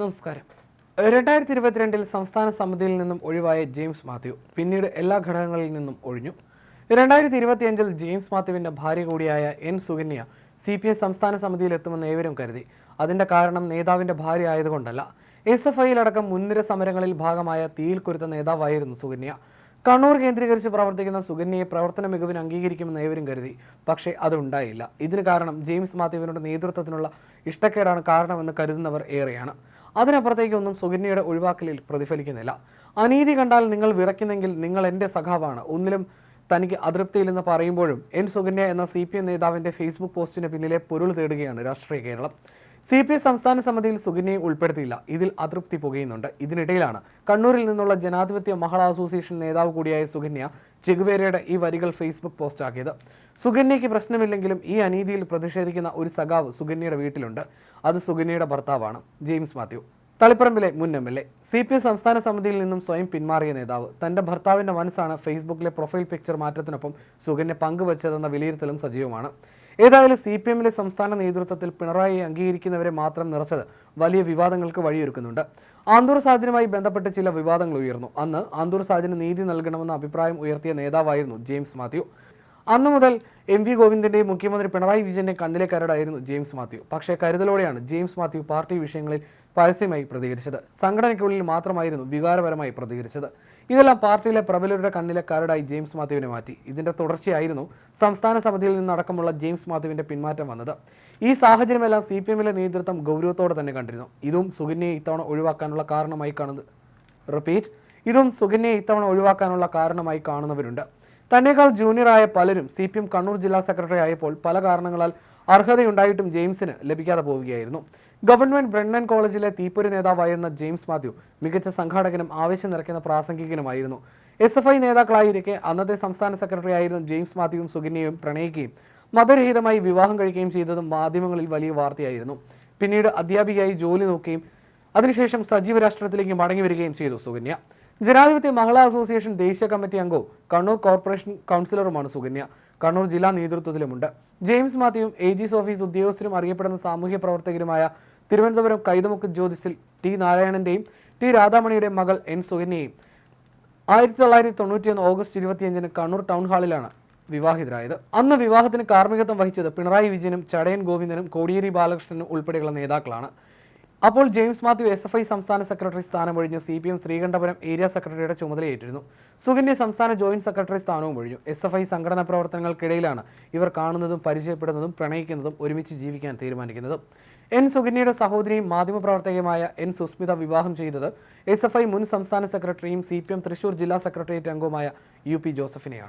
നമസ്കാരം. രണ്ടായിരത്തി ഇരുപത്തിരണ്ടിൽ സംസ്ഥാന സമിതിയിൽ നിന്നും ഒഴിവായ ജെയിംസ് മാത്യു പിന്നീട് എല്ലാ ഘടകങ്ങളിൽ നിന്നും ഒഴിഞ്ഞു. രണ്ടായിരത്തി ഇരുപത്തിയഞ്ചിൽ ജെയിംസ് മാത്യുവിന്റെ ഭാര്യ കൂടിയായ N Sukanya C P M സംസ്ഥാന സമിതിയിൽ എത്തുമെന്ന് ഏവരും കരുതി. അതിന്റെ കാരണം നേതാവിന്റെ ഭാര്യ ആയതുകൊണ്ടല്ല. എസ് എഫ് ഐയിലടക്കം മുൻനിര സമരങ്ങളിൽ ഭാഗമായ തീയിൽ കുരുത്ത നേതാവായിരുന്നു സുകന്യ. കണ്ണൂർ കേന്ദ്രീകരിച്ച് പ്രവർത്തിക്കുന്ന സുകന്യയെ പ്രവർത്തന മികവിന് അംഗീകരിക്കുമെന്ന് ഏവരും കരുതി. പക്ഷേ അതുണ്ടായില്ല. ഇതിന് കാരണം ജെയിംസ് മാത്യുവിനോട് നേതൃത്വത്തിനുള്ള ഇഷ്ടക്കേടാണ് കാരണമെന്ന് കരുതുന്നവർ ഏറെയാണ്. അതിനപ്പുറത്തേക്കൊന്നും സുകന്യയുടെ ഒഴിവാക്കലിൽ പ്രതിഫലിക്കുന്നില്ല. അനീതി കണ്ടാൽ നിങ്ങൾ വിറയ്ക്കുന്നെങ്കിൽ നിങ്ങൾ എന്റെ സഖാവാണ്. ഒന്നിലും തനിക്ക് അതൃപ്തിയില്ലെന്ന് പറയുമ്പോഴും എൻ സുകന്യ എന്ന സി പി എം നേതാവിന്റെ ഫേസ്ബുക്ക് പോസ്റ്റിന് പിന്നിലെ പൊരുൾ തേടുകയാണ് രാഷ്ട്രീയ കേരളം. സി പി എസ് സംസ്ഥാന സമിതിയിൽ സുഗിനെ ഉൾപ്പെടുത്തിയില്ല. ഇതിൽ അതൃപ്തി പുകയുന്നുണ്ട്. ഇതിനിടയിലാണ് കണ്ണൂരിൽ നിന്നുള്ള ജനാധിപത്യ മഹിളാ അസോസിയേഷൻ നേതാവ് കൂടിയായ സുകന്യ ചെഗുവേരയുടെ ഈ വരികൾ ഫേസ്ബുക്ക് പോസ്റ്റാക്കിയത് സുകന്യയ്ക്ക് പ്രശ്നമില്ലെങ്കിലും ഈ അനീതിയിൽ പ്രതിഷേധിക്കുന്ന ഒരു സഖാവ് സുകന്യയുടെ വീട്ടിലുണ്ട്. അത് സുകന്യയുടെ ഭർത്താവാണ്. ജെയിംസ് മാത്യു. തളിപ്പറമ്പിലെ മുൻ M L A. C P M സംസ്ഥാന സമിതിയിൽ നിന്നും സ്വയം പിന്മാറിയ നേതാവ് തന്റെ ഭർത്താവിന്റെ മനസ്സാണ് ഫേസ്ബുക്കിലെ പ്രൊഫൈൽ പിക്ചർ മാറ്റത്തിനൊപ്പം സുകന്യ പങ്കുവച്ചതെന്ന വിലയിരുത്തലും സജീവമാണ്. ഏതായാലും സി പി എമ്മിലെ സംസ്ഥാന നേതൃത്വത്തിൽ പിണറായി അംഗീകരിക്കുന്നവരെ മാത്രം നിറച്ചത് വലിയ വിവാദങ്ങൾക്ക് വഴിയൊരുക്കുന്നുണ്ട്. ആന്തൂർ സാജനുമായി ബന്ധപ്പെട്ട് ചില വിവാദങ്ങൾ ഉയർന്നു. അന്ന് ആന്തൂർ സാജന് നീതി നൽകണമെന്ന അഭിപ്രായം ഉയർത്തിയ നേതാവായിരുന്നു ജെയിംസ് മാത്യു. അന്നു മുതൽ എം വി ഗോവിന്ദന്റെയും മുഖ്യമന്ത്രി പിണറായി വിജയന്റെയും കണ്ണിലെ കരടായിരുന്നു ജെയിംസ് മാത്യു. പക്ഷേ കരുതലോടെയാണ് ജെയിംസ് മാത്യു പാർട്ടി വിഷയങ്ങളിൽ പരസ്യമായി പ്രതികരിച്ചത്. സംഘടനയ്ക്കുള്ളിൽ മാത്രമായിരുന്നു വികാരപരമായി പ്രതികരിച്ചത്. ഇതെല്ലാം പാർട്ടിയിലെ പ്രബലരുടെ കണ്ണിലെ കരടായി ജെയിംസ് മാത്യുവിനെ മാറ്റി. ഇതിന്റെ തുടർച്ചയായിരുന്നു സംസ്ഥാന സമിതിയിൽ നിന്നടക്കമുള്ള ജെയിംസ് മാത്യുവിന്റെ പിന്മാറ്റം വന്നത്. ഈ സാഹചര്യമെല്ലാം സി പി എമ്മിലെ നേതൃത്വം ഗൗരവത്തോടെ തന്നെ കണ്ടിരുന്നു. ഇതും സുകന്യയെ ഇത്തവണ ഒഴിവാക്കാനുള്ള കാരണമായി കാണുന്നത്. റിപ്പീറ്റ്. ഇതും സുകന്യയെ ഇത്തവണ ഒഴിവാക്കാനുള്ള കാരണമായി കാണുന്നവരുണ്ട്. തന്നെക്കാൾ ജൂനിയറായ പലരും സി പി എം കണ്ണൂർ ജില്ലാ സെക്രട്ടറി ആയപ്പോൾ പല കാരണങ്ങളാൽ അർഹതയുണ്ടായിട്ടും ജെയിംസിന് ലഭിക്കാതെ പോവുകയായിരുന്നു. ഗവൺമെന്റ് ബ്രണ്ണൻ കോളേജിലെ തീപ്പൊരി നേതാവായിരുന്ന ജെയിംസ് മാത്യു മികച്ച സംഘാടകനും ആവേശം നിറയ്ക്കുന്ന പ്രാസംഗികനുമായിരുന്നു. എസ് എഫ് ഐ നേതാക്കളായിരിക്കെ അന്നത്തെ സംസ്ഥാന സെക്രട്ടറി ആയിരുന്ന ജെയിംസ് മാത്യുവും സുകന്യയും പ്രണയിക്കുകയും മതരഹിതമായി വിവാഹം കഴിക്കുകയും ചെയ്തതും മാധ്യമങ്ങളിൽ വലിയ വാർത്തയായിരുന്നു. പിന്നീട് അധ്യാപികയായി ജോലി നോക്കുകയും അതിനുശേഷം സജീവ രാഷ്ട്രത്തിലേക്ക് മടങ്ങി വരികയും ചെയ്തു സുകന്യ ജനാധിപത്യ മഹിളാ അസോസിയേഷൻ ദേശീയ കമ്മിറ്റി അംഗവും കണ്ണൂർ കോർപ്പറേഷൻ കൗൺസിലറുമാണ് സുകന്യ. കണ്ണൂർ ജില്ലാ നേതൃത്വത്തിലുമുണ്ട്. ജെയിംസ് മാത്യുവും എ ജിസ് ഓഫീസ് ഉദ്യോഗസ്ഥരും അറിയപ്പെടുന്ന സാമൂഹ്യ പ്രവർത്തകരുമായ തിരുവനന്തപുരം കൈതമുക്ക് ജ്യോതിസിൽ ടി നാരായണന്റെയും ടി രാധാമണിയുടെയും മകൾ എൻ സുകന്യയും ആയിരത്തി തൊള്ളായിരത്തി തൊണ്ണൂറ്റിയൊന്ന് ഓഗസ്റ്റ് ഇരുപത്തിയഞ്ചിന് കണ്ണൂർ ടൗൺ ഹാളിലാണ് വിവാഹിതരായത്. അന്ന് വിവാഹത്തിന് കാർമ്മികത്വം വഹിച്ചത് പിണറായി വിജയനും ചടയൻ ഗോവിന്ദനും കോടിയേരി ബാലകൃഷ്ണനും ഉൾപ്പെടെയുള്ള നേതാക്കളാണ്. അപ്പോൾ James Mathew S F I സംസ്ഥാന സെക്രട്ടറി സ്ഥാനം ഒഴിഞ്ഞ് C P M Sreekandapuram area സെക്രട്ടറിയുടെ ചുമതലയേറ്റിരുന്നു സുകന്യ സംസ്ഥാന ജോയിന്റ് സെക്രട്ടറി സ്ഥാനവും ഒഴിഞ്ഞു. എസ് എഫ് ഐ സംഘടനാ പ്രവർത്തനങ്ങൾക്കിടയിലാണ് ഇവർ കാണുന്നതും പരിചയപ്പെടുന്നതും പ്രണയിക്കുന്നതും ഒരുമിച്ച് ജീവിക്കാൻ തീരുമാനിക്കുന്നതും. എൻ സുകന്യയുടെ സഹോദരിയും മാധ്യമപ്രവർത്തകയുമായ എൻ സുസ്മിത വിവാഹം ചെയ്തത് എസ് എഫ് ഐ മുൻ സംസ്ഥാന സെക്രട്ടറിയും സി പി എം തൃശൂർ ജില്ലാ സെക്രട്ടേറിയറ്റ് അംഗവുമായ യു പി ജോസഫിനെയാണ്.